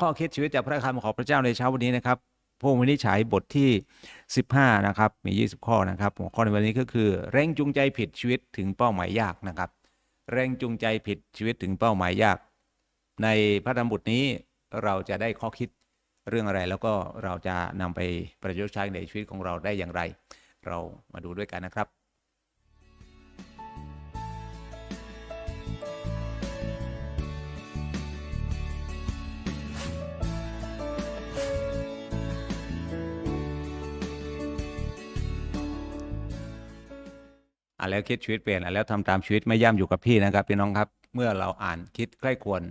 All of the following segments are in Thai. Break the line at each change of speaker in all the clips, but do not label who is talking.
ข้อคิดชีวิตจากพระคำของพระเจ้าในเช้าวันนี้นะครับพระองค์วินิจฉัยบทที่ 15 นะครับ มี 20 ข้อนะครับหัวข้อในวันนี้ก็คือแรงจูงใจผิดชีวิตถึงเป้าหมายยากนะครับแรงจูงใจผิดชีวิตถึงเป้าหมายยาก ในพระธรรมบทนี้เราจะได้ข้อคิดเรื่องอะไร แล้วก็เราจะนำไปประยุกต์ใช้ในชีวิตของเราได้อย่างไร เรามาดูด้วยกันนะครับ อะแล้วคิดชีวิตเปลี่ยนอะแล้วทำตามชีวิตไม่ย่ำอยู่กับพี่นะครับพี่น้องครับ เมื่อเราอ่านคิดใกล้ควร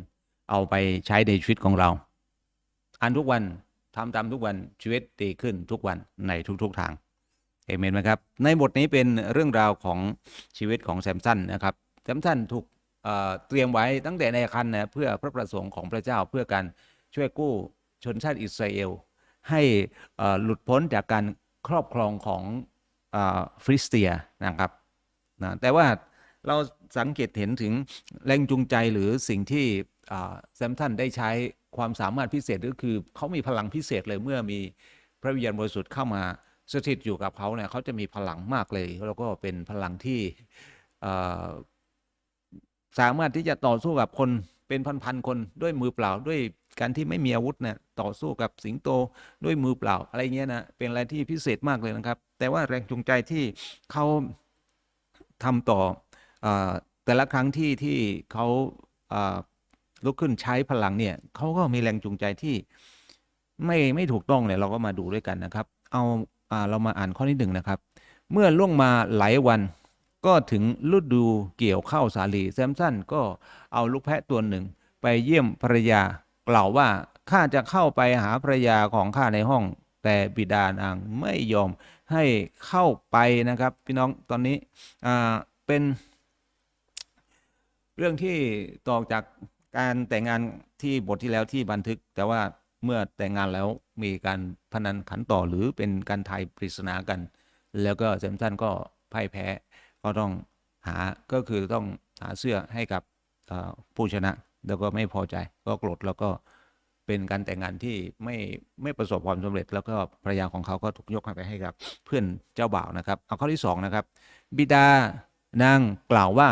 เอาไปใช้ในชีวิตของเรา อ่านทุกวันทำตามทุกวันชีวิตดีขึ้นทุกวันในทุกๆทางเอเมนไหมครับในบทนี้เป็นเรื่องราวของชีวิตของแซมสันนะครับแซมสันถูกเเตรียมไว้ตั้งแต่ในคันนะเพื่อพระประสงค์ของพระเจ้าเพื่อการช่วยกู้ชนชาติอิสราเอล ให้หลุดพ้นจากการครอบครองของอฟิลิสเตียนะครับ นะแต่ว่าเราสังเกตเห็นถึงแรงจูงใจหรือสิ่งที่แซมสันได้ใช้ความสามารถพิเศษก็คือเขามีพลังพิเศษเลยเมื่อมีพระวิญญาณบริสุทธิ์เข้ามาสถิตอยู่กับเขาเนี่ยเขาจะมีพลังมากเลย แล้วก็เป็นพลังที่อ่าสามารถที่จะต่อสู้กับคนเป็นพันๆคนด้วยมือเปล่าด้วยการที่ไม่มีอาวุธเนี่ยต่อสู้กับสิงโตด้วยมือเปล่า อะไรเงี้ยนะเป็นอะไรที่พิเศษมากเลยนะครับ แต่ว่าแรงจูงใจที่เขา ทำต่ออแต่ละครั้งที่ที่เขาลุกขึ้นใช้พลังเนี่ยเขาก็มีแรงจูงใจที่ไม่ไม่ถูกต้องเนี่ยเราก็มาดูด้วยกันนะครับเอาอาเรามาอ่านข้อที่หนึ่งนะครับ เมื่อล่วงมาหลายวันก็ถึงฤดูเกี่ยวข้าวสาลีแซมสันก็เอาลูกแพะตัวหนึ่ง ไปเยี่ยมภรรยากล่าวว่าข้าจะเข้าไปหาภรรยาของข้าในห้อง แต่บิดานางไม่ยอม ให้เข้าไปนะครับ พี่น้องตอนนี้เป็นเรื่องที่ต่อจากการแต่งงานที่บทที่แล้วที่บันทึก แต่ว่าเมื่อแต่งงานแล้วมีการพนันขันต่อหรือเป็นการทายปริศนากัน แล้วก็แซมสันก็พ่ายแพ้ก็ต้องหาก็คือต้องหาเสื้อให้กับผู้ชนะ แล้วก็ไม่พอใจก็โกรธแล้วก็ เป็นการแต่งงานที่ไม่ไม่ประสบความสำเร็จ แล้วก็ภรรยาของเขาก็ถูกยกให้ไปให้กับเพื่อนเจ้าบ่าวนะครับ เอาข้อที่สองนะครับ บิดานางกล่าวว่า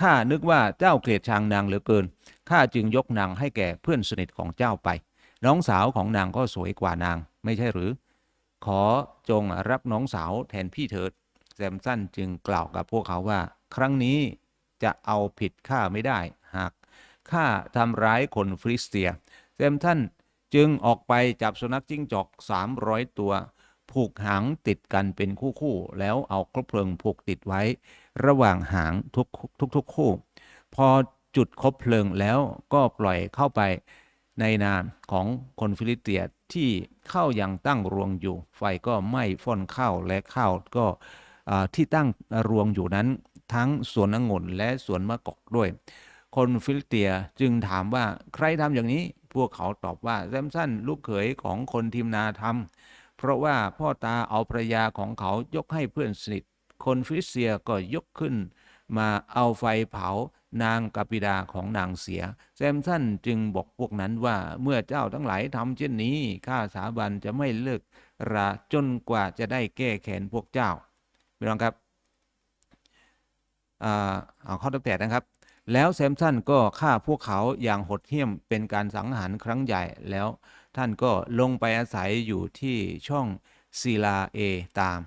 ข้านึกว่าเจ้าเกลียดชังนางเหลือเกินข้าจึงยกนางให้แก่เพื่อนสนิทของเจ้าไป น้องสาวของนางก็สวยกว่านาง ไม่ใช่หรือ ขอจงรับน้องสาวแทนพี่เถิดแซมสันจึงกล่าวกับพวกเขาว่า ครั้งนี้จะเอาผิดข้าไม่ได้ หากข้าทำร้ายคนฟริสเตีย แซมสันจึงออกไปจับสุนัขจิ้งจอก 300 ตัว ผูกหางติดกันเป็นคู่ๆแล้วเอาครบเพลิงผูกติดไว้ ระหว่างหางทุกทุกทุกคู่ พอจุดคบเพลิงแล้วก็ปล่อยเข้าไปในนามของคนฟิลิเตียที่เข้ายังตั้งรวงอยู่ ไฟก็ไหม้ฟ่อนข้าวและข้าวก็ที่ตั้งรวงอยู่นั้น ทั้งสวนองุ่นและสวนมะกอกด้วย คนฟิลิเตียจึงถามว่าใครทำอย่างนี้ พวกเขาตอบว่าแซมสันลูกเขยของคนทิมนาทำเพราะว่าพ่อตาเอาภรยาของเขายกให้เพื่อนสนิท คนฟิลิสเตียก็ยกขึ้น มาเอาไฟเผานางกับิดาของนางเสีย แซมสันจึงบอกพวกนั้นว่าเมื่อเจ้าทั้งหลายทำเช่นนี้ข้าสาบันจะไม่เลิกราจนกว่าจะได้แก้แค้นพวกเจ้าพี่น้องครับอ่าเอาข้อที่แปดนะครับ แล้วแซมสันก็ฆ่าพวกเขาอย่างโหดเหี้ยมเป็นการสังหารครั้งใหญ่แล้ว ท่านก็ลงไปอาศัยอยู่ที่ช่องซีลาเอตาม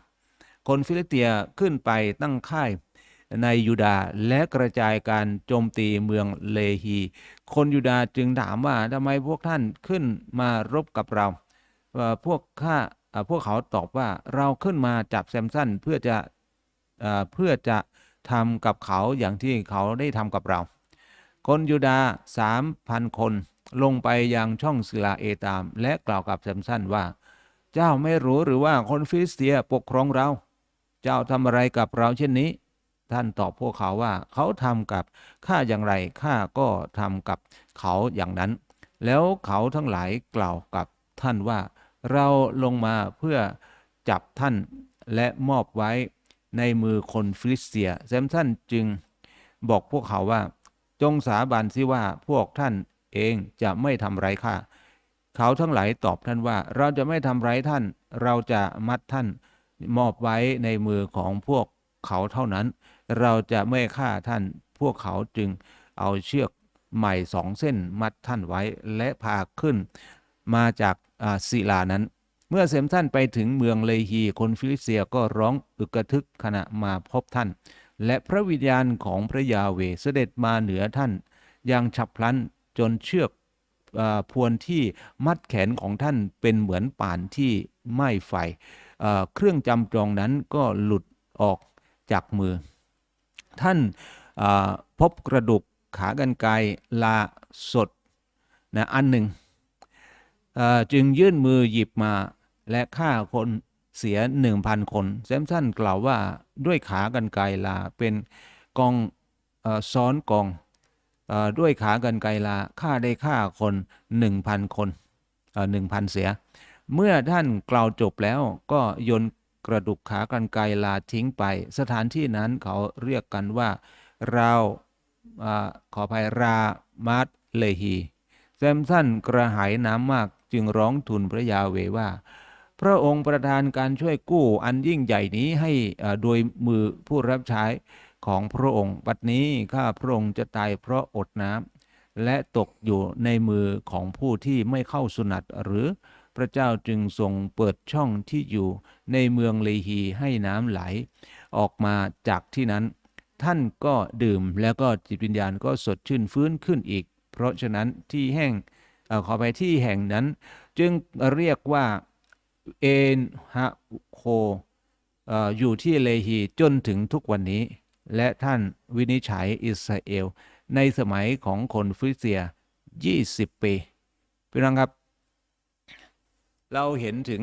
คนฟิลิสเตียขึ้นไปตั้งค่ายในยูดาห์และกระจายการโจมตีเมืองเลฮี คนยูดาห์จึงถามว่าทำไมพวกท่านขึ้นมารบกับเรา พวกข้าพวกเขาตอบว่าเราขึ้นมาจับแซมสันเพื่อจะอเพื่อจะ ทำกับเขาอย่างที่เขาได้ทำกับเรา คนยูดาห์สามพันคนลงไปยังช่องศิลาเอตาม และกล่าวกับแซมสันว่า เจ้าไม่รู้หรือว่าคนฟิลิสเตียปกครองเรา เจ้าทำอะไรกับเราเช่นนี้ ท่านตอบพวกเขาว่าเขาทำกับข้าอย่างไรข้าก็ทำกับเขาอย่างนั้น แล้วเขาทั้งหลายกล่าวกับท่านว่า เราลงมาเพื่อจับท่านและมอบไว้ ในมือคนฟิลิสเตียแซมสันจึงบอกพวกเขาว่า จงสาบานสิว่าพวกท่านเองจะไม่ทำไรายข้าเขาทั้งหลายตอบท่านว่าเราจะไม่ทำร้ายท่าน เราจะมัดท่านมอบไว้ในมือของพวกเขาเท่านั้น เราจะไม่ฆ่าท่าน พวกเขาจึงเอาเชือกใหม่สองเส้นมัดท่านไว้และพาขึ้น มาจากศิลานั้น เมื่อเซมสันไปถึงเมืองเลฮีคนฟิลิเตียก็ร้องอึกกระทึกขณะมาพบท่าน และพระวิญญาณของพระยาเวเสด็จมาเหนือท่าน อย่างฉับพลันจนเชือกอพวนที่มัดแขนของท่านเป็นเหมือนป่านที่ไหม้ไฟ เครื่องจำจองนั้นก็หลุดออกจากมือ ท่านาพบกระดูกขากรรไกรลาสดนะอันหนึ่ง จึงยื่นมือหยิบมาและฆ่าคนเสียหนึ่งพันคนแซมสันกล่าวว่าด้วยขากรรไกรลาเป็นกองอซ้อนกองอด้วยขากรรไกรลาฆ่าได้ฆ่าคนหนึ่งพันคนหนึ่งพันเสีย เมื่อท่านกล่าวจบแล้วก็โยนกระดูกขากรรไกรลาทิ้งไป สถานที่นั้นเขาเรียกกันว่าเราอาขออภัยรามาตเลฮีแซมสันกระหายน้ำมาก จึงร้องทูลพระยาเวว่า พระองค์ประทานการช่วยกู้อันยิ่งใหญ่นี้ให้โดยมือผู้รับใช้ของพระองค์ บัดนี้ข้าพระองค์จะตายเพราะอดน้ำและตกอยู่ในมือของผู้ที่ไม่เข้าสุนัตหรือพระเจ้าจึงทรงเปิดช่องที่อยู่ในเมืองเลฮีให้น้ำไหล ออกมาจากที่นั้น ท่านก็ดื่มแล้วก็จิตวิญญาณก็สดชื่นฟื้นขึ้นอีก เพราะฉะนั้นที่แห่ง ขอไปที่แห่งนั้น จึงเรียกว่าเอนฮะโคออยู่ที่เลฮีจนถึงทุกวันนี้ และท่านวินิจฉัยอิสราเอล ในสมัยของคนฟิลิสเตีย 20 ปีพี่น้องครับ เราเห็นถึง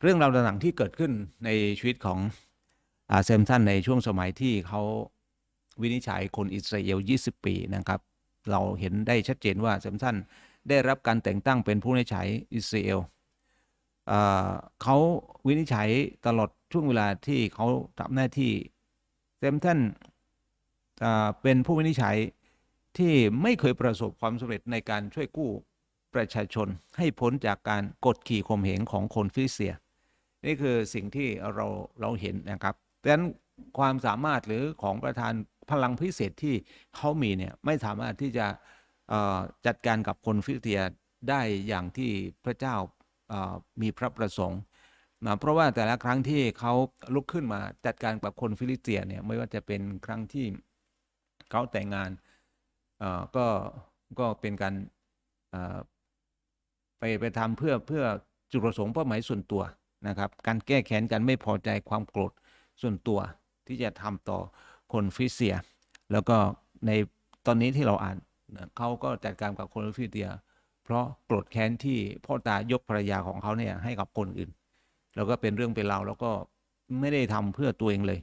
เรื่องราวต่างๆที่เกิดขึ้นในชีวิตของอาเซมสันในช่วงสมัยที่เขาวินิจฉัยคนอิสราเอล 20 ปีนะครับ เราเห็นได้ชัดเจนว่าเซมสันได้รับการแต่งตั้งเป็นผู้วินิจฉัยอิสราเอลเขาวินิจฉัยตลอดช่วงเวลาที่เขาทำหน้าที่เซมสันเป็นผู้วินิจฉัยที่ไม่เคยประสบความสำเร็จในการช่วยกู้ประชาชนให้พ้นจากการกดขี่ข่มเหงของคนฟิลิเตีย นี่คือสิ่งที่เราเราเห็นนะครับดังนั้นความสามารถหรือของประธาน พลังพิเศษที่เขามีเนี่ยไม่สามารถที่จะจัดการกับคนฟิลิสเตียได้อย่างที่พระเจ้ามีพระประสงค์นะเพราะว่าแต่ละครั้งที่เขาลุกขึ้นมาจัดการกับคนฟิลิสเตียเนี่ยไม่ว่าจะเป็นครั้งที่เขาแต่งงานก็ก็เป็นการไปไปทำเพื่อเพื่อจุดประสงค์เป้าหมายส่วนตัวนะครับ การแก้แค้นกันไม่พอใจความโกรธส่วนตัวที่จะทำต่อ คนฟิเตีย แล้วก็ในตอนนี้ที่เราอ่านเขาก็จัดการกับคนฟิเตีย เพราะโกรธแค้นที่พ่อตายกภรรยาของเขาเนี่ยให้กับคนอื่น แล้วก็เป็นเรื่องเป็นราวแล้วก็ไม่ได้ทำเพื่อตัวเองเลย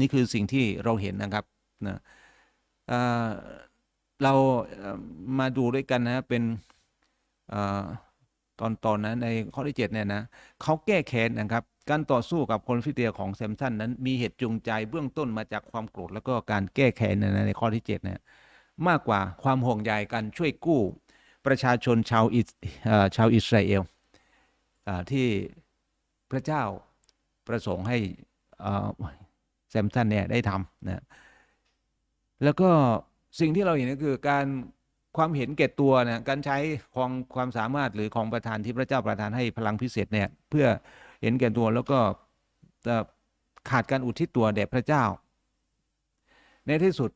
นี่คือสิ่งที่เราเห็นนะครับนะเเรามาดูด้วยกันนะเป็นอตอนตอนนั้นในข้อที่7เนี่ยนะเขาแก้แค้นนะครับ การต่อสู้กับคนฟิเตียของแซมสันนั้นมีเหตุจูงใจเบื้องต้นมาจากความโกรธแล้วก็การแก้แค้นในข้อที่7เนี่ยมากกว่าความห่วงใยการช่วยกู้ประชาชนชาวอิสชาวอิสราเอลอที่พระเจ้าประสงค์ให้เอ่อแซมสันเนี่ยได้ทำนะแล้วก็สิ่งที่เราเห็นก็คือการความเห็นแก่ตัวนะการใช้ของความสามารถหรือของประธานที่พระเจ้าประทานให้พลังพิเศษเนี่ยเพื่อ เห็นแก่ตัวแล้วก็ขาดการอุทิศตัวแด่พระเจ้า ในที่สุด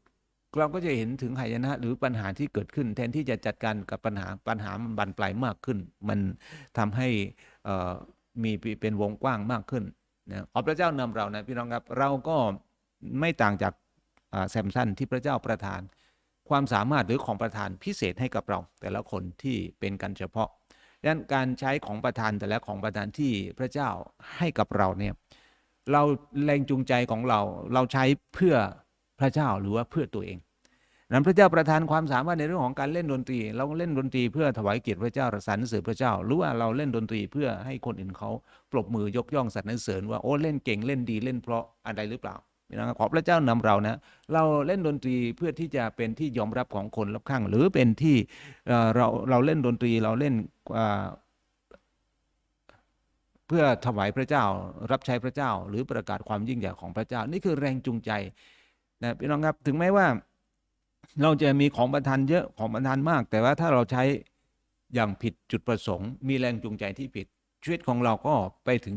เราก็จะเห็นถึงหายนะหรือปัญหาที่เกิดขึ้น แทนที่จะจัดการกับปัญหาปัญหามันบานปลายมากขึ้น มันทำให้มีเป็นวงกว้างมากขึ้นนะขอพระเจ้านำเรานะพี่น้องครับเราก็ไม่ต่างจากแซมสันที่พระเจ้าประทาน ความสามารถหรือของประทานพิเศษให้กับเรา แต่ละคนที่เป็นกันเฉพาะ ดังนั้นการใช้ของประทานแต่ละของประทานที่พระเจ้าให้กับเราเนี่ยเราแรงจูงใจของเราเราใช้เพื่อพระเจ้าหรือว่าเพื่อตัวเองนั้นพระเจ้าประทานความสามารถในเรื่องของการเล่นดนตรี เราเล่นดนตรีเพื่อถวายเกียรติพระเจ้าสรรเสริญพระเจ้า หรือว่าเราเล่นดนตรีเพื่อให้คนอื่นเขาปรบมือยกย่องสรรเสริญว่าโอ้เล่นเก่งเล่นดีเล่นเพราะอะไรหรือเปล่า พี่น้องครับขอพระเจ้านำเรานะเราเล่นดนตรีเพื่อที่จะเป็นที่ยอมรับของคนรอบข้าง หรือเป็นที่เเราเราเล่นดนตรีเราเล่นเพื่อถวายพระเจ้ารับใช้พระเจ้า หรือประกาศความยิ่งใหญ่ของพระเจ้า นี่คือแรงจูงใจนะพี่น้องครับถึงแม้ว่าเราจะมีของประทานเยอะของประทานมาก แต่ว่าถ้าเราใช้อย่างผิดจุดประสงค์ มีแรงจูงใจที่ผิดชีวิตของเราก็ไปถึง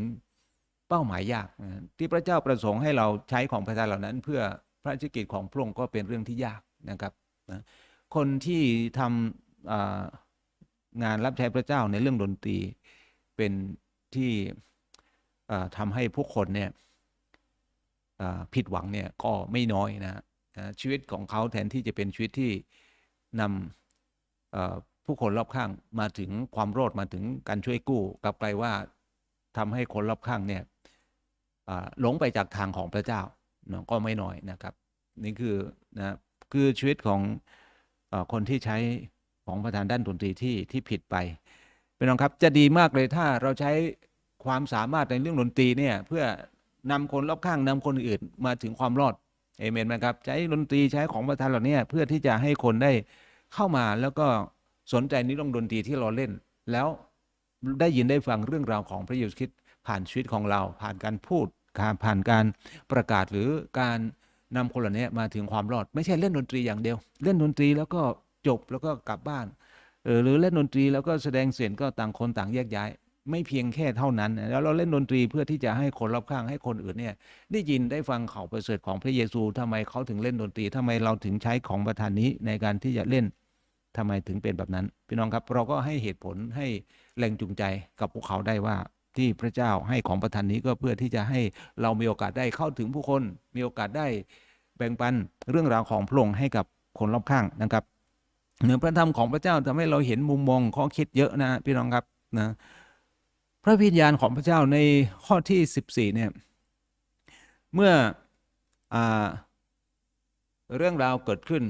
เป้าหมายยากนะที่พระเจ้าประสงค์ให้เราใช้ของประทานเหล่านั้น เพื่อพระราชกิจของพระองค์ก็เป็นเรื่องที่ยากนะครับนะคนที่ทำงานรับใช้พระเจ้าในเรื่องดนตรีเป็นที่ทำให้ผู้คนเนี่ยผิดหวังเนี่ยก็ไม่น้อยนะนะชีวิตของเขาแทนที่จะเป็นชีวิตที่นำผู้คนรอบข้างมาถึงความรอดมาถึงการช่วยกู้กลับกลายว่า ทำให้คนรอบข้างเนี่ยหลงไปจากทางของพระเจ้าก็ไม่น้อยนะครับ นี่คือนะคือชีวิตของอคนที่ใช้ของประธานด้านดนตรีที่ที่ผิดไปเป็นองครับจะดีมากเลยถ้าเราใช้ความสามารถในเรื่องดนตรีเนี่ยเพื่อนำคนรอบข้างนำคนอื่นมาถึงความรอดเอเมนไหมครับใช้ดนตรีใช้ของประธานเหล่านี้เพื่อที่จะให้คนได้เข้ามาแล้วก็สนใจในเรื่องดนตรีที่เราเล่นแล้ว ได้ยินได้ฟังเรื่องราวของพระเยซูคริสต์ผ่านชีวิตของเรา ผ่านการพูดผ่านการประกาศหรือการนำคนเหล่านี้มาถึงความรอด ไม่ใช่เล่นดนตรีอย่างเดียว เล่นดนตรีแล้วก็จบแล้วก็กลับบ้านหรือเล่นดนตรีแล้วก็แสดงเสร็จก็ต่างคนต่างแยกย้าย ไม่เพียงแค่เท่านั้น แล้วเราเล่นดนตรีเพื่อที่จะให้คนรอบข้างให้คนอื่นเนี่ยได้ยินได้ฟังข่าวประเสริฐของพระเยซูทำไมเขาถึงเล่นดนตรีทำไมเราถึงใช้ของประทานนี้ในการที่จะเล่นทำไมถึงเป็นแบบนั้น พี่น้องครับเราก็ให้เหตุผลให้ แรงจูงใจกับพวกเขาได้ว่าที่พระเจ้าให้ของประทานนี้ก็เพื่อที่จะให้เรามีโอกาสได้เข้าถึงผู้คน มีโอกาสได้แบ่งปันเรื่องราวของพระองค์ให้กับคนรอบข้างนะครับเนื้อพระธรรมของพระเจ้าทำให้เราเห็นมุมมองข้อคิดเยอะนะพี่น้องครับนะพระวิญญาณของพระเจ้าในข้อที่ 14เนี่ยเมื่ออเรื่องราวเกิดขึ้น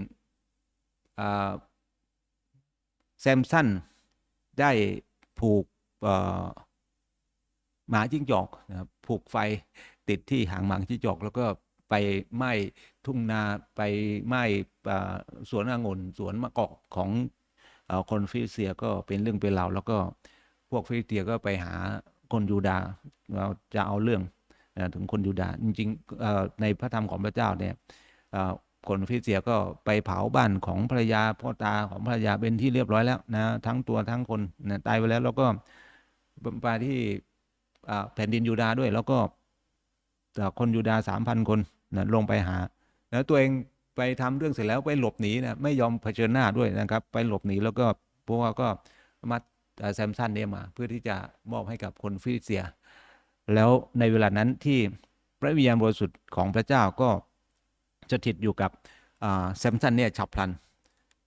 แซมสันได้ ผูกหมาจิ้งจอกนะครับผูกไฟติดที่หางหมาจิ้งจอก แล้วก็ไปไหม้ทุ่งนาไปไหม้สวนองุ่นสวนมะกอกของอคนฟิลิสเตียก็เป็นเรื่องเป็นราวแล้วก็พวกฟิลิสเตียก็ไปหาคนยูดาเราจะเอาเรื่องนะถึงคนยูดาจริงๆในพระธรรมของพระเจ้าเนี่ย คนฟิเตียก็ไปเผาบ้านของภรรยาพ่อตาของภรรยาเป็นที่เรียบร้อยแล้วนะทั้งตัวทั้งคนนะตายไปแล้วแล้วก็ไปที่แผ่นดินยูดาด้วย แล้วก็คนยูดาสามพันคนนะลงไปหาแล้วตัวเองไปทำเรื่องเสร็จแล้วไปหลบหนีนะไม่ยอมเผชิญหน้าด้วยนะครับ ไปหลบหนีแล้วก็พวกก็มัดแซมสันเนี่ยมา เพื่อที่จะมอบให้กับคนฟิลิเตีย แล้วในเวลานั้นที่พระวิญญาณบริสุทธิ์ของพระเจ้าก็ สถิตอยู่กับแซมสันเนี่ยฉับพลัน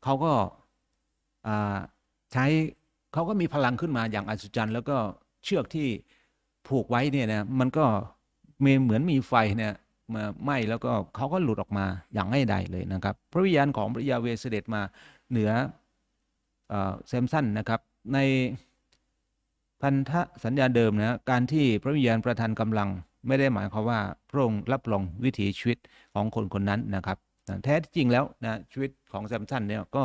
เขาก็ใช้เขาก็มีพลังขึ้นมาอย่างอัศจรรย์ แล้วก็เชือกที่ผูกไว้เนี่ยนะมันก็มีเหมือนมีไฟเนี่ยมาไหม้แล้วก็เขาก็หลุดออกมาอย่างง่ายดายเลยนะครับ พระวิญญาณของพระยาเวห์เสด็จมาเหนือเอ่อแซมสันนะครับ ในพันธสัญญาเดิมนะการที่พระวิญญาณประทานกำลัง ไม่ได้หมายความว่าพระองค์รับรองวิถีชีวิตของคนคนนั้นนะครับแท้จริงแล้วนะชีวิตของแซมสันเนี่ยก็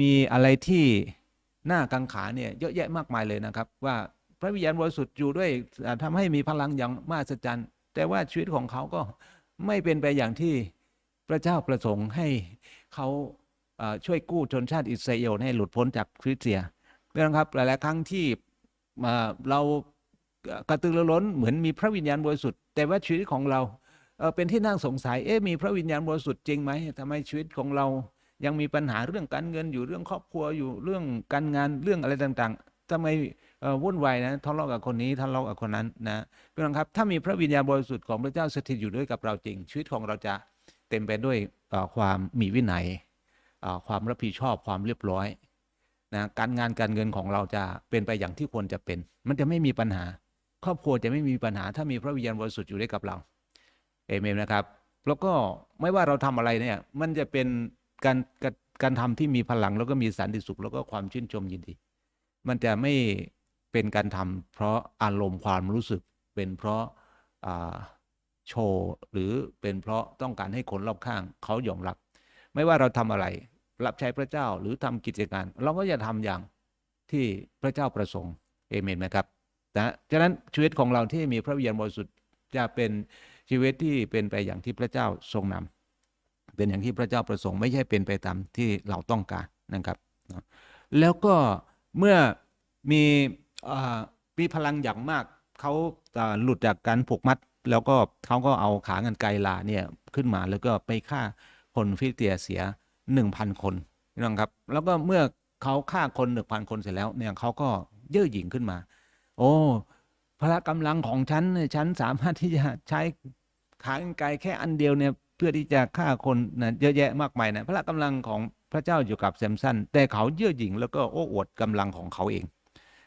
มีอะไรที่น่ากังขาเนี่ยเยอะแยะมากมายเลยนะครับ ว่าพระวิญญาณบริสุทธิ์อยู่ด้วยอ่าทำให้มีพลังอย่างมหัศจรรย์ แต่ว่าชีวิตของเขาก็ไม่เป็นไปอย่างที่พระเจ้าประสงค์ให้เขาช่วยกู้ชนชาติอิสราเอลให้หลุดพ้นจากคริสเตียเพื่อนครับหลายๆครั้งที่เรา กระตือรือร้นเหมือนมีพระวิญญาณบริสุทธิ์แต่ว่าชีวิตของเราเป็นที่น่าสงสัยเอ๊ะมีพระวิญญาณบริสุทธิ์จริงไหมทำไมชีวิตของเรายังมีปัญหาเรื่องการเงินอยู่เรื่องครอบครัวอยู่เรื่องการงานเรื่องอะไรต่างๆทำไมวุ่นวายนะทะเลาะกับคนนี้ทะเลาะกับคนนั้นนะเพื่อนครับถ้ามีพระวิญญาณบริสุทธิ์ของพระเจ้าสถิตอยู่ด้วยกับเราจริง ชีวิตของเราจะเต็มไปด้วยความมีวินัยความรับผิดชอบความเรียบร้อยนะการงานการเงินของเราจะเป็นไปอย่างที่ควรจะเป็น มันจะไม่มีปัญหา ครอบครัวจะไม่มีปัญหาถ้ามีพระวิญญาณบริสุทธิ์อยู่ด้วยกับเราเอเมนนะครับ แล้วก็ไม่ว่าเราทำอะไรเนี่ยมันจะเป็นการการการทำที่มีพลังแล้วก็มีสันติสุข แล้วก็ความชื่นชมยินดี มันจะไม่เป็นการทำเพราะอารมณ์ความรู้สึกเป็นเพราะาโชว์หรือเป็นเพราะต้องการให้คนรอบข้างเขายอมรับ ไม่ว่าเราทำอะไร รับใช้พระเจ้าหรือทำกิจการ เราก็จะทำอย่างที่พระเจ้าประสงค์เอเมนไหมครับ นะฉะนั้นชีวิตของเราที่มีพระวิญญาณบริสุทธิ์จะเป็นชีวิตที่เป็นไปอย่างที่พระเจ้าทรงนำเป็นอย่างที่พระเจ้าประสงค์ไม่ใช่เป็นไปตามที่เราต้องการนะครับนะแล้วก็เมื่อมีอมีพลังอย่างมากเขาหลุดจากการผูกมัด แล้วก็เขาก็เอาขาเงินไกรลาเนี่ยขึ้นมาแล้วก็ไปฆ่าคนฟิสเตียเสียหนึ่งพันคนน้องครับแล้วก็เมื่อเขาฆ่าคนหนึ่งพันคนเสร็จแล้วเนี่ยเขาก็เย่อหยิ่งขึ้นมา โอ้พละกำลังของฉันฉันสามารถที่จะใช้ขากรรไกรแค่อันเดียวเนี่ยเพื่อที่จะฆ่าคนนะเยอะแยะมากมายนะพละกำลังของพระเจ้าอยู่กับแซมสันแต่เขาเย่อหยิ่งแล้วก็โอ้อวดกำลังของเขาเอง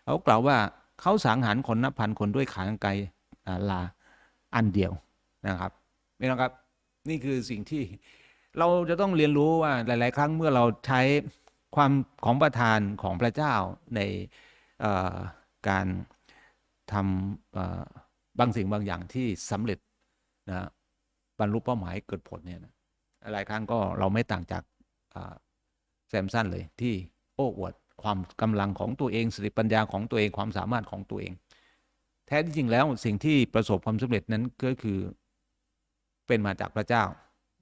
เขากล่าวว่าเขาสังหารคนนับพันคนด้วยขากรรไกรอ่าลาอันเดียวนะครับไม่ต้องครับนี่คือสิ่งที่เราจะต้องเรียนรู้ว่าหลาย ๆ ครั้งเมื่อเราใช้ความของประทานของพระเจ้าในการ ทำบางสิ่งบางอย่างที่สำเร็จนะบรรลุเป้าหมายเกิดผลเนี่ยนะหลายครั้งก็เราไม่ต่างจากแซมสันเลยที่โอ้อวดความกำลังของตัวเองสติปัญญาของตัวเองความสามารถของตัวเอง แท้ที่จริงแล้วสิ่งที่ประสบความสำเร็จนั้นก็คือเป็นมาจากพระเจ้า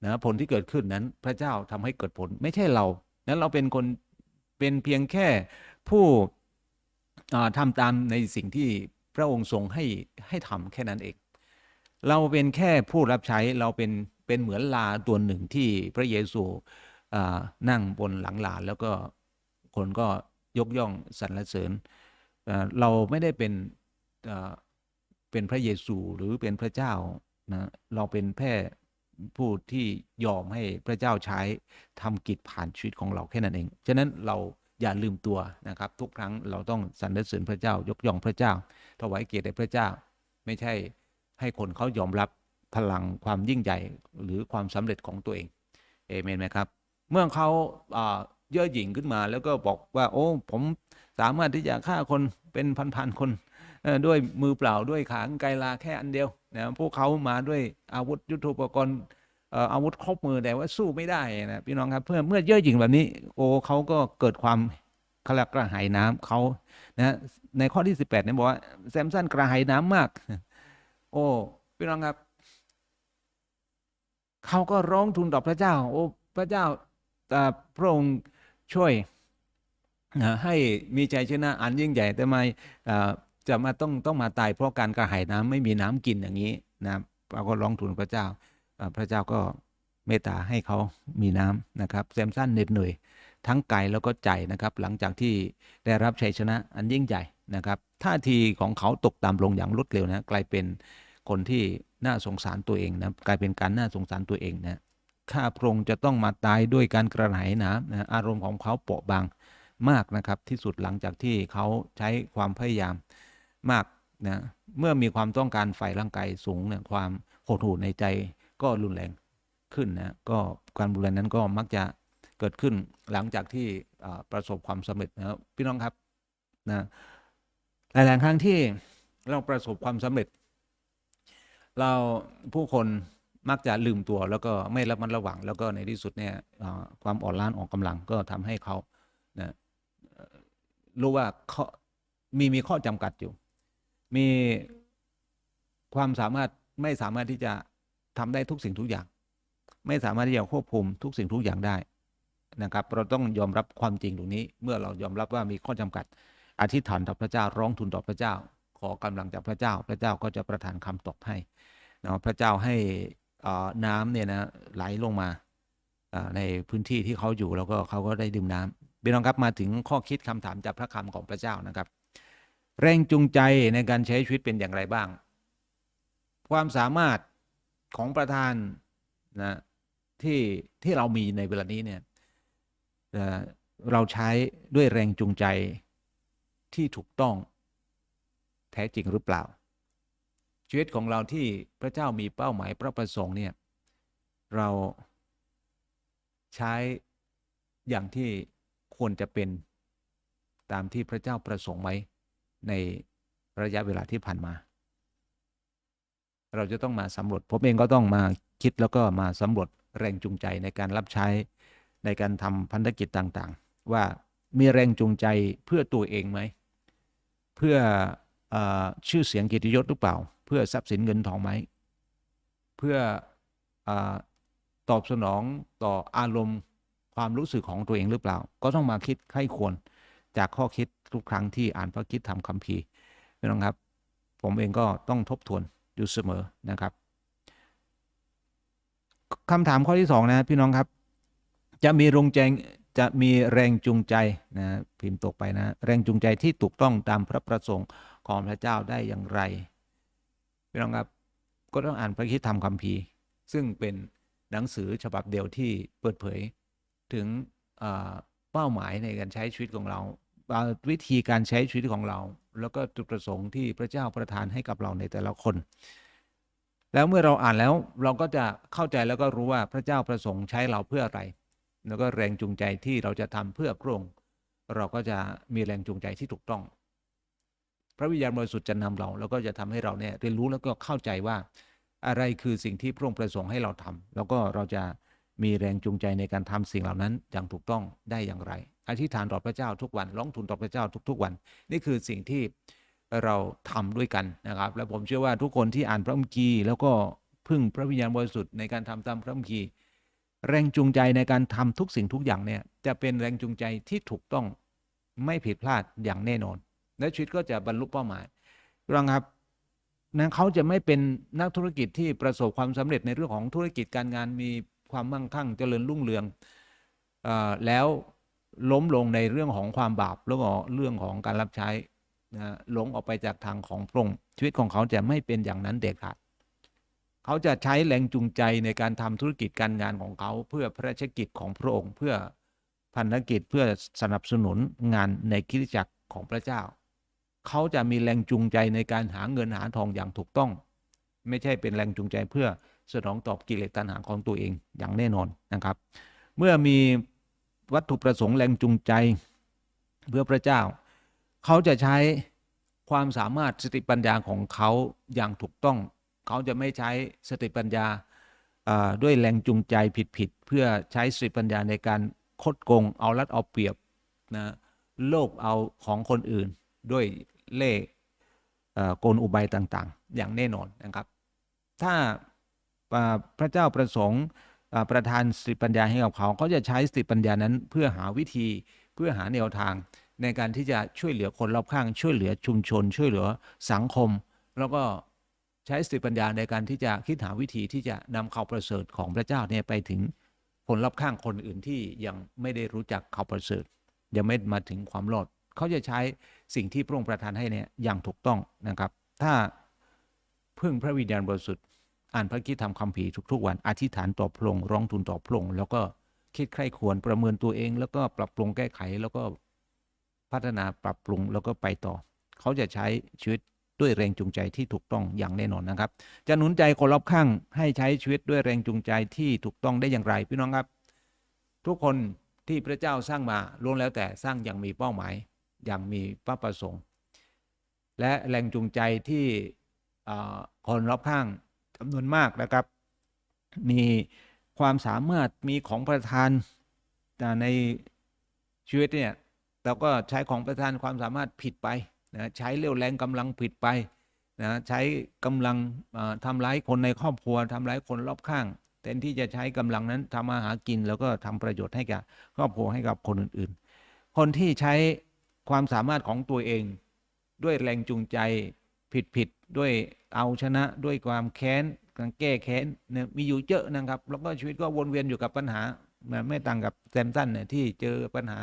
นะผลที่เกิดขึ้นนั้นพระเจ้าทำให้เกิดผลไม่ใช่เรานั้นเราเป็นคนเป็นเพียงแค่ผู้ทำตามในสิ่งที่ พระองค์ทรงให้ให้ทำแค่นั้นเอง เราเป็นแค่ผู้รับใช้เราเป็นเป็นเหมือนลาตัวหนึ่งที่พระเยซูนั่งบนหลังลาแล้วก็คนก็ยกย่องสรรเสริญเราไม่ได้เป็นเอ่อเป็นพระเยซูหรือเป็นพระเจ้านะเราเป็นแค่ผู้ที่ยอมให้พระเจ้าใช้ทำกิจผ่านชีวิตของเราแค่นั้นเอง ฉะนั้นเรา อย่าลืมตัวนะครับ ทุกครั้งเราต้องสรรเสริญพระเจ้ายกย่องพระเจ้า ถวายเกียรติแด่พระเจ้า ไม่ใช่ให้คนเขายอมรับพลังความยิ่งใหญ่หรือความสำเร็จของตัวเองเอเมนไหมครับ เมื่อเขาเย่อหยิ่งขึ้นมาแล้วก็บอกว่า โอ้ผมสามารถที่จะฆ่าคนเป็นพันๆคนด้วยมือเปล่าด้วยขางไกรลาแค่อันเดียวนะพวกเขามาด้วยอาวุธยุทโธปกรณ์ อ่อาวุธครบมือแต่ว่าสู้ไม่ได้นะพี่น้องครับเพื่อเมื่อเย่อหยิ่งแบบนี้ โอเขาก็เกิดความขาเรียกกระหายน้ำเขานะในข้อที่ 18เนี่ยบอกว่าแซมสันกระหายน้ำมาก โอ้พี่น้องครับเขาก็ร้องทูลต่อพระเจ้า โอ้พระเจ้าแต่พระองค์ช่วยให้มีใจชนะอันยิ่งใหญ่แต่ไม่จะมาต้องต้องมาตายเพราะการกระหายน้ำไม่มีน้ำกินอย่างนี้นะเราก็ร้องทูลพระเจ้า พระเจ้าก็เมตตาให้เขามีน้ำนะครับแซมสันเหน็ดเหนื่อยทั้งกายแล้วก็ใจนะครับ หลังจากที่ได้รับชัยชนะอันยิ่งใหญ่นะครับท่าทีของเขาตกต่ำลงอย่างรวดเร็วนะกลายเป็นคนที่น่าสงสารตัวเองนะกลายเป็นการน่าสงสารตัวเองนะข้าพระองค์จะต้องมาตายด้วยการกระหายน้ำนะอารมณ์ของเขาเปราะบางมากนะครับที่สุดหลังจากที่เขาใช้ความพยายามมากนะเมื่อมีความต้องการฝ่ายร่างกายสูงเนี่ยความโหดหู่ในใจ ก็รุนแรงขึ้นนะก็การรุนแรงนั้นก็มักจะเกิดขึ้นหลังจากที่ประสบความสำเร็จนะครับพี่น้องครับนะหลายๆครั้งที่เราประสบความสำเร็จ เราผู้คนมักจะลืมตัวแล้วก็ไม่ระมัดระวัง แล้วก็ในที่สุดเนี่ยความอ่อนล้าออกกำลังก็ทำให้เขานะรู้ว่าข้อมีมีข้อจำกัดอยู่ มีความสามารถไม่สามารถที่จะ ทำได้ทุกสิ่งทุกอย่าง ไม่สามารถที่จะควบคุมทุกสิ่งทุกอย่างได้นะครับ เราต้องยอมรับความจริงตรงนี้ เมื่อเรายอมรับว่ามีข้อจำกัด อธิษฐานต่อพระเจ้าร้องทูลต่อพระเจ้า ขอกำลังจากพระเจ้า พระเจ้าก็จะประทานคำตอบให้นะพระเจ้าให้น้ำเนี่ยนะไหลลงมาในพื้นที่ที่เขาอยู่แล้วก็เขาก็ได้ดื่มน้ำพี่น้องครับมาถึงข้อคิดคำถามจากพระคำของพระเจ้านะครับ แรงจูงใจในการใช้ชีวิตเป็นอย่างไรบ้าง ความสามารถ ของประธานนะที่ที่เรามีในเวลานี้เนี่ยเราใช้ด้วยแรงจูงใจที่ถูกต้องแท้จริงหรือเปล่า ชีวิตของเราที่พระเจ้ามีเป้าหมายพระประสงค์เนี่ยเราใช้อย่างที่ควรจะเป็นตามที่พระเจ้าประสงค์ไว้ในระยะเวลาที่ผ่านมา เราจะต้องมาสำรวจ ผมเองก็ต้องมาคิดแล้วก็มาสำรวจแรงจูงใจในการรับใช้ในการทำพันธกิจต่างๆ ว่ามีแรงจูงใจเพื่อตัวเองไหม เพื่อออชื่อเสียงกียรติยศหรือเปล่า เพื่อทรัพย์สินเงินทองไหม เพื่ออตอบสนองต่ออารมณ์ความรู้สึกของตัวเองหรือเปล่า ก็ต้องมาคิดใคร่ควรจากข้อคิดทุกครั้งที่อ่านพระคิดทำคัมภีพี่น้องครับ ผมเองก็ต้องทบทวน อยู่เสมอนะครับคำถามข้อที่สองนะพี่น้องครับ จะมีรงแจงจะมีแรงจูงใจนะพิมพ์ตกไปนะ แรงจูงใจที่ถูกต้องตามพระประสงค์ของพระเจ้าได้อย่างไรพี่น้องครับก็ต้องอ่านพระคิดธรรมคัมภีร์ ซึ่งเป็นหนังสือฉบับเดียวที่เปิดเผยถึงเป้าหมายในการใช้ชีวิตของเรา วิธีการใช้ชีวิตของเรา แล้วก็จุดประสงค์ที่พระเจ้าประทานให้กับเราในแต่ละคน แล้วเมื่อเราอ่านแล้วเราก็จะเข้าใจแล้วก็รู้ว่าพระเจ้าประสงค์ใช้เราเพื่ออะไร แล้วก็แรงจูงใจที่เราจะทำเพื่อพระองค์เราก็จะมีแรงจูงใจที่ถูกต้อง พระวิญญาณบริสุทธิ์จะนำเราแล้วก็จะทำให้เราเนี่ยเรียนรู้แล้วก็เข้าใจว่าอะไรคือสิ่งที่พระองค์ประสงค์ให้เราทำแล้วก็เราจะ มีแรงจูงใจในการทำสิ่งเหล่านั้นอย่างถูกต้องได้อย่างไร อธิษฐานต่อพระเจ้าทุกวันร้องทูลต่อพระเจ้าทุก ๆ วัน นี่คือสิ่งที่เราทำด้วยกันนะครับ และผมเชื่อว่าทุกคนที่อ่านพระคัมภีร์แล้วก็พึ่งพระวิญญาณบริสุทธิ์ในการทำตามพระคัมภีร์แรงจูงใจในการทำทุกสิ่งทุกอย่างเนี่ยจะเป็นแรงจูงใจที่ถูกต้องไม่ผิดพลาดอย่างแน่นอน และชีวิตก็จะบรรลุเป้าหมายรังครับนะเขาจะไม่เป็นนักธุรกิจที่ประสบความสำเร็จในเรื่องของธุรกิจการงานมี ความมั่งคั่งเจริญรุ่งเรืองอแล้วล้มลงในเรื่องของความบาปแล้วก็เรื่องของการรับใช้นะหลงออกไปจากทางของพระองค์ชีวิตของเขาจะไม่เป็นอย่างนั้นเด็ดขาดเขาจะใช้แรงจูงใจในการทำธุรกิจการงานของเขา เพื่อพระราชกิจของพระองค์ เพื่อพันธกิจเพื่อสนับสนุนงานในคริสตจักรของพระเจ้า เขาจะมีแรงจูงใจในการหาเงินหาทองอย่างถูกต้อง ไม่ใช่เป็นแรงจูงใจเพื่อสนองตอบกิเลสตัณหาของตัวเองอย่างแน่นอนนะครับ เมื่อมีวัตถุประสงค์แรงจูงใจเพื่อพระเจ้า เขาจะใช้ความสามารถสติปัญญาของเขาอย่างถูกต้อง เขาจะไม่ใช้สติปัญญาด้วยแรงจูงใจผิดๆเพื่อใช้สติปัญญาในการคดโกงเอารัดเอาเปรียบนะโลภเอาของคนอื่นด้วยเล่กลอุบายต่าง ๆ อย่างแน่นอนนะครับ ถ้าพระเจ้าประสงค์ประทานสติปัญญาให้กับเขาเขาจะใช้สติปัญญานั้นเพื่อหาวิธีเพื่อหาแนวทาง ในการที่จะช่วยเหลือคนรอบข้าง ช่วยเหลือชุมชน ช่วยเหลือสังคม แล้วก็ใช้สติปัญญาในการที่จะคิดหาวิธีที่จะนำข่าวประเสริฐของพระเจ้าเนี่ยไปถึงคนรอบข้างคนอื่นที่ยังไม่ได้รู้จักข่าวประเสริฐยังไม่มาถึงความรอดเขาจะใช้สิ่งที่พระองค์ประทานให้เนี่ยอย่างถูกต้องนะครับ ถ้า พึ่งพระวิญญาณบริสุทธิ์อ่านพระคิดทำคำผีทุก ๆ วันอธิษฐานต่อพระองค์ร้องทูลต่อพระองค์แล้วก็คิดใคร่ควรประเมินตัวเอง แล้วก็ปรับปรุงแก้ไขแล้วก็พัฒนาปรับปรุงแล้วก็ไปต่อ เขาจะใช้ชีวิตด้วยแรงจูงใจที่ถูกต้องอย่างแน่นอนนะครับ จะหนุนใจคนรอบข้างให้ใช้ชีวิตด้วยแรงจูงใจที่ถูกต้องได้อย่างไรพี่น้องครับ ทุกคนที่พระเจ้าสร้างมาล้วนแล้วแต่สร้างอย่างมีเป้าหมายอย่างมีพระประสงค์ และแรงจูงใจที่ คนรอบข้างจำนวนมากนะครับ มีความสามารถมีของประทานในชีวิตเนี่ยเราก็ใช้ของประทานความสามารถผิดไปนะใช้เรี่ยวแรงกำลังผิดไปนะใช้กำลังทำร้ายคนในครอบครัวทำร้ายคนรอบข้างแทนที่จะใช้กำลังนั้นทำมาหากิน แล้วก็ทำประโยชน์ให้กับครอบครัวให้กับคนอื่น ๆ คนที่ใช้ความสามารถของตัวเอง ด้วยแรงจูงใจผิดๆ ด้วยเอาชนะด้วยความแค้นการแก้แค้นเนี่ยมีอยู่เยอะนะครับ แล้วก็ชีวิตก็วนเวียนอยู่กับปัญหาไม่ต่างกับแซมสันเนี่ยที่เจอปัญหา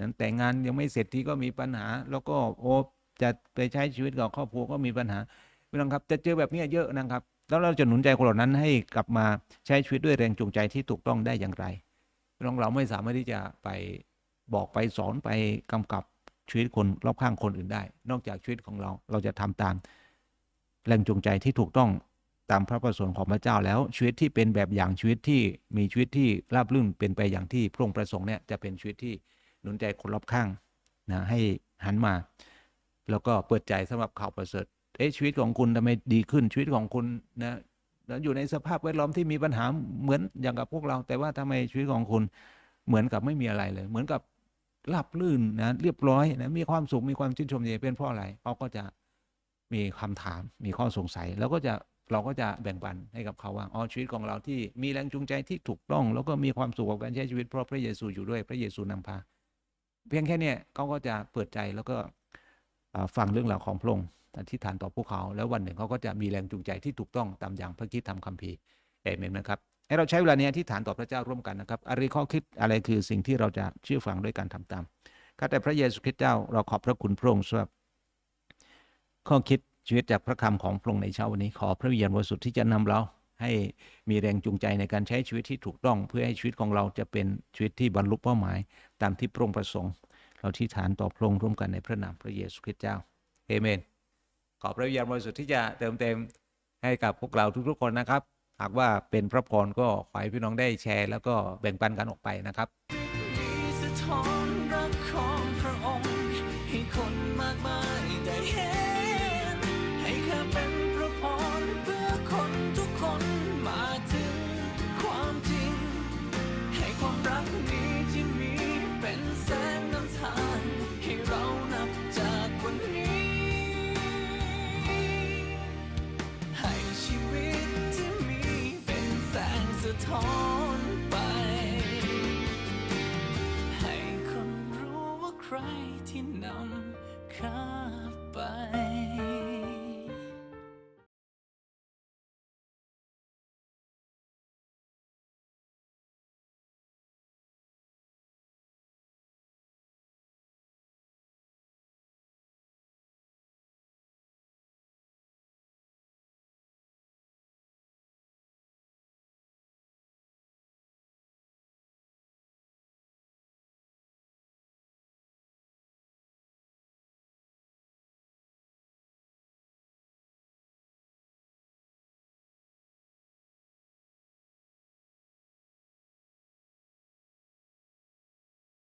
นั้นแต่งงานยังไม่เสร็จที่ก็มีปัญหา แล้วก็โอ้จะไปใช้ชีวิตกับครอบครัวก็มีปัญหาพี่น้องครับจะเจอแบบนี้เยอะนะครับ แล้วเราจะหนุนใจคนเหล่านั้นให้กลับมาใช้ชีวิตด้วยแรงจูงใจที่ถูกต้องได้อย่างไรพี่น้องเราไม่สามารถที่จะไปบอกไปสอนไปกำกับชีวิตคนรอบข้างคนอื่นได้ นอกจากชีวิตของเราเราจะทำตาม แรงจูงใจที่ถูกต้องตามพระประสงค์ของพระเจ้าแล้วชีวิตที่เป็นแบบอย่างชีวิตที่มีชีวิตที่ราบรื่นเป็นไปอย่างที่พระองค์ประสงค์เนี่ยจะเป็นชีวิตที่หนุนใจคนรอบข้างนะให้หันมา แล้วก็เปิดใจสำหรับข่าวประเสริฐเอ๊ะชีวิตของคุณทำไมดีขึ้นชีวิตของคุณนะแล้วอยู่ในสภาพแวดล้อมที่มีปัญหาเหมือนอย่างกับพวกเรา แต่ว่าทำไมชีวิตของคุณเหมือนกับไม่มีอะไรเลย เหมือนกับราบลื่นนะเรียบร้อยนะมีความสุขมีความชื่นชมใจเป็นเพราะอะไรเขาก็จะ มีคำถามมีข้อสงสัย แล้วก็จะเราก็จะแบ่งปันให้กับเขาว่าอ๋อชีวิตของเราที่มีแรงจูงใจที่ถูกต้อง แล้วก็มีความสุขกับการใช้ชีวิตเพราะพระเยซูอยู่ด้วยพระเยซูนำพา เพียงแค่นี้เขาก็จะเปิดใจแล้วก็ฟังเรื่องราวของพระองค์อธิษฐานต่อพวกเขา แล้ววันหนึ่งเขาก็จะมีแรงจูงใจที่ถูกต้องตามอย่างพระคิดทำคัมภีร์เอเมนนะครับให้เราใช้เวลานี้อธิษฐานต่อพระเจ้าร่วมกันนะครับอะไรข้อคิดอะไรคือสิ่งที่เราจะเชื่อฟังด้วยการทำตามข้าแต่พระเยซูคริสต์เจ้าเราขอบพระคุณพระองค์สำหรับ ข้อคิดชีวิตจากพระคำของพระองค์ในเช้าวันนี้ขอพระวิญญาณบริสุทธิ์ที่จะนำเราให้มีแรงจูงใจในการใช้ชีวิตที่ถูกต้อง เพื่อให้ชีวิตของเราจะเป็นชีวิตที่บรรลุเป้าหมาย ตามที่พระองค์ประสงค์ เราที่ฐานต่อพระองค์ร่วมกันในพระนามพระเยซูคริสต์เจ้าเอเมน ขอพระวิญญาณบริสุทธิ์ที่จะเติมเต็มให้กับพวกเราทุกๆคนนะครับ หากว่าเป็นพระพรก็ขอให้พี่น้องได้แชร์ แล้วก็แบ่งปันกันออกไปนะครับ
ง